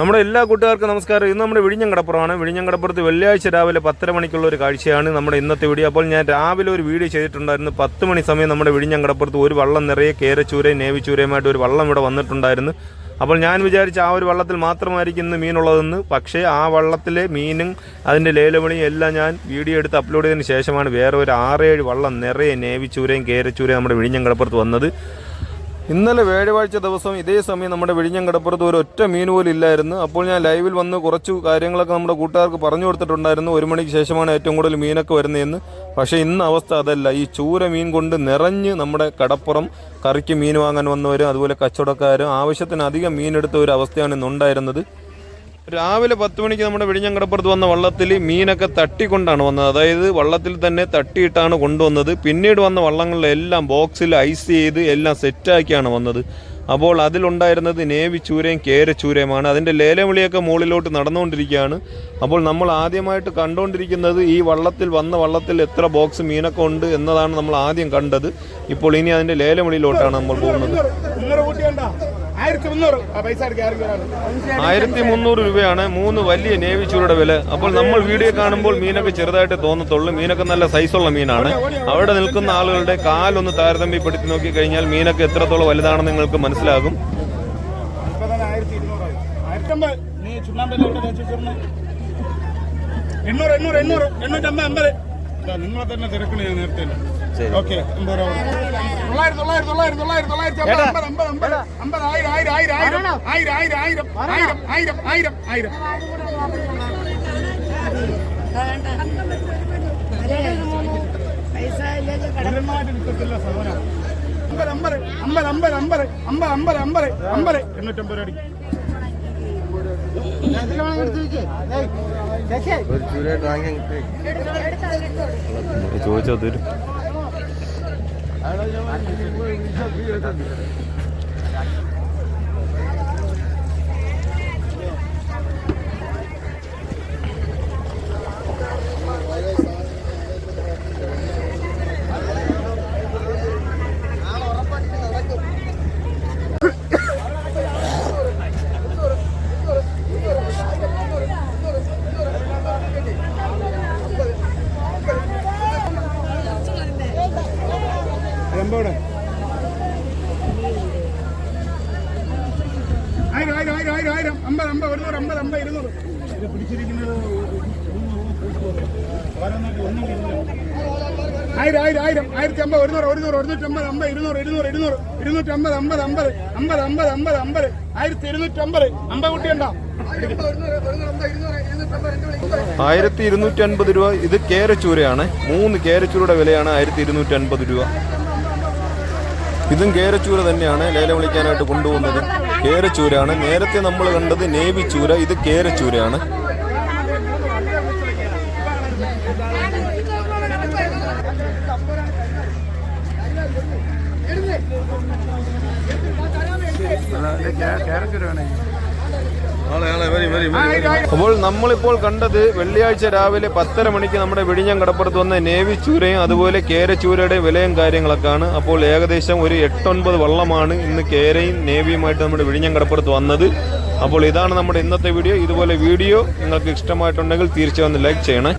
നമ്മുടെ എല്ലാ കൂട്ടുകാർക്കും നമസ്കാരം. ഇന്ന് നമ്മുടെ വിഴിഞ്ഞം കടപ്പുറമാണ് കടപ്പുറത്ത് വെള്ളിയാഴ്ച രാവിലെ പത്തര മണിക്കുള്ള ഒരു കാഴ്ചയാണ് നമ്മുടെ ഇന്നത്തെ വീഡിയോ. അപ്പോൾ ഞാൻ രാവിലെ ഒരു വീഡിയോ ചെയ്തിട്ടുണ്ടായിരുന്നു. പത്ത് മണി സമയം നമ്മുടെ വിഴിഞ്ഞം കടപ്പുറത്ത് ഒരു വള്ളം നിറയെ കേരച്ചൂരയും നേവിച്ചൂരയുമായിട്ട് ഒരു വള്ളം ഇവിടെ വന്നിട്ടുണ്ടായിരുന്നു. അപ്പോൾ ഞാൻ വിചാരിച്ച ആ ഒരു വള്ളത്തിൽ മാത്രമായിരിക്കും ഇന്ന് മീനുള്ളതെന്ന്. പക്ഷേ ആ വള്ളത്തിലെ മീനും അതിന്റെ ലേലവിളിയും എല്ലാം ഞാൻ വീഡിയോ എടുത്ത് അപ്ലോഡ് ചെയ്തതിന് ശേഷമാണ് വേറെ ഒരു ആറേഴ് വള്ളം നിറയെ നേവിച്ചൂരയും കേരച്ചൂരയും നമ്മുടെ വിഴിഞ്ഞം കടപ്പുറത്ത് വന്നത്. ഇന്നലെ വേഴവാഴ്ച ദിവസം ഇതേ സമയം നമ്മുടെ വിഴിഞ്ഞം കടപ്പുറത്ത് ഒരു ഒറ്റ മീൻ പോലും ഇല്ലായിരുന്നു. അപ്പോൾ ഞാൻ ലൈവിൽ വന്ന് കുറച്ച് കാര്യങ്ങളൊക്കെ നമ്മുടെ കൂട്ടുകാർക്ക് പറഞ്ഞു കൊടുത്തിട്ടുണ്ടായിരുന്നു. ഒരു മണിക്ക് ശേഷമാണ് ഏറ്റവും കൂടുതൽ മീനൊക്കെ വരുന്നതെന്ന്. പക്ഷേ ഇന്ന് അവസ്ഥ അതല്ല. ഈ ചൂര മീൻ കൊണ്ട് നിറഞ്ഞ് നമ്മുടെ കടപ്പുറം കറിക്ക് മീൻ വാങ്ങാൻ വന്നവരും അതുപോലെ കച്ചവടക്കാരും ആവശ്യത്തിനധികം മീനെടുത്ത ഒരു അവസ്ഥയാണ് ഇന്നുണ്ടായിരുന്നത് രാവിലെ പത്ത് മണിക്ക് നമ്മുടെ വെടിഞ്ഞങ്കടപ്പുറത്ത് വന്ന വള്ളത്തിൽ മീനൊക്കെ തട്ടിക്കൊണ്ടാണ് വന്നത്. അതായത് വള്ളത്തിൽ തന്നെ തട്ടിയിട്ടാണ് കൊണ്ടുവന്നത്. പിന്നീട് വന്ന വള്ളങ്ങളിലെല്ലാം ബോക്സിൽ ഐസ് ചെയ്ത് എല്ലാം സെറ്റാക്കിയാണ് വന്നത്. അപ്പോൾ അതിലുണ്ടായിരുന്നത് നേവി ചൂരയും കേരച്ചൂരയുമാണ് അതിന്റെ ലേലം വിളിയൊക്കെ മുകളിലോട്ട് നടന്നുകൊണ്ടിരിക്കുകയാണ്. അപ്പോൾ നമ്മൾ ആദ്യമായിട്ട് കണ്ടുകൊണ്ടിരിക്കുന്നത് ഈ വള്ളത്തിൽ വന്ന വള്ളത്തിൽ എത്ര ബോക്സ് മീനൊക്കെ ഉണ്ട് എന്നതാണ് നമ്മൾ ആദ്യം കണ്ടത്. ഇപ്പോൾ ഇനി അതിന്റെ ലേലം വിളിയിലോട്ടാണ് നമ്മൾ പോകുന്നത്. ആയിരത്തി മുന്നൂറ് രൂപയാണ് മൂന്ന് വലിയ നേവി ചൂരയുടെ വില. അപ്പോൾ നമ്മൾ വീഡിയോ കാണുമ്പോൾ മീനൊക്കെ ചെറുതായിട്ട് തോന്നത്തുള്ളൂ. മീനൊക്കെ നല്ല സൈസുള്ള മീനാണ്. അവിടെ നിൽക്കുന്ന ആളുകളുടെ കാലൊന്ന് താരതമ്യപ്പെടുത്തി നോക്കി കഴിഞ്ഞാൽ മീനൊക്കെ എത്രത്തോളം വലുതാണെന്ന് നിങ്ങൾക്ക് മനസ്സിലാകും. എണ്ണൂറ് എണ്ണൂറ് എണ്ണൂറ്. എണ്ണൂറ്റമ്പത് അമ്പത്. നിങ്ങളെ തന്നെ തിരക്കണ ഞാൻ നേരത്തെ ഓക്കെ തൊള്ളായിരത്തി തൊള്ളായിരത്തി തൊള്ളായിരത്തി തൊള്ളായിരത്തി തൊള്ളായിരത്തി അമ്പത് അമ്പത് അമ്പത് അമ്പത് ആയിരം ആയിരം ആയിരം ആയിരം ആയിരം ആയിരം ആയിരം ആയിരം ആയിരം ആയിരം അമ്പത് അമ്പത് അമ്പത് അമ്പത് അമ്പത് അമ്പത് അമ്പത് അമ്പത് എണ്ണൂറ്റമ്പത് രൂപ അടിക്കും ചോദിച്ചാ തരും I don't know. എൺപത് ആയിരം ആയിരം ആയിരം ആയിരം ആയിരം. അമ്പത് അമ്പത് ഒരുന്നൂറ് അമ്പത് അമ്പത് ഇരുന്നൂറ്. ഇത് പിടിച്ചിരിക്കുന്നത്. ആയിരം ആയിരം ആയിരം. ആയിരത്തി അമ്പത് ഒരുന്നൂറ് ഒരുന്നൂറ് ഒരുന്നൂറ്റമ്പത് അമ്പത് ഇരുന്നൂറ് ഇരുന്നൂറ് ഇരുന്നൂറ്. ഇരുന്നൂറ്റമ്പത് അമ്പത് അമ്പത് അമ്പത് അമ്പത് അമ്പത് അമ്പത് ആയിരത്തി ഇരുന്നൂറ്റമ്പത് അമ്പത്. കുട്ടിയുണ്ടോ ആയിരത്തി ഇരുന്നൂറ്റി അൻപത് രൂപ. ഇത് കേരച്ചൂരയാണ്. മൂന്ന് കേരച്ചൂരയുടെ വിലയാണ് ആയിരത്തി ഇരുന്നൂറ്റി അൻപത് രൂപ. ഇതും കേരച്ചൂര തന്നെയാണ് ലേലം വിളിക്കാനായിട്ട് കൊണ്ടുപോകുന്നത്. കേരച്ചൂരാണ് നേരത്തെ നമ്മൾ കണ്ടത് നേവി ചൂര ഇത് കേരച്ചൂരയാണ്. അപ്പോൾ നമ്മളിപ്പോൾ കണ്ടത് വെള്ളിയാഴ്ച രാവിലെ പത്തര മണിക്ക് നമ്മുടെ വിഴിഞ്ഞം കടപ്പുറത്ത് വന്ന നേവി ചൂരയും അതുപോലെ കേരച്ചൂരയുടെ വിലയും കാര്യങ്ങളൊക്കെയാണ്. അപ്പോൾ ഏകദേശം ഒരു എട്ടൊൻപത് വള്ളമാണ് ഇന്ന് കേരയും നേവിയുമായിട്ട് നമ്മുടെ വിഴിഞ്ഞം കടപ്പുറത്ത് വന്നത്. അപ്പോൾ ഇതാണ് നമ്മുടെ ഇന്നത്തെ വീഡിയോ. ഇതുപോലെ വീഡിയോ നിങ്ങൾക്ക് ഇഷ്ടമായിട്ടുണ്ടെങ്കിൽ തീർച്ചയായും ലൈക്ക് ചെയ്യണേ.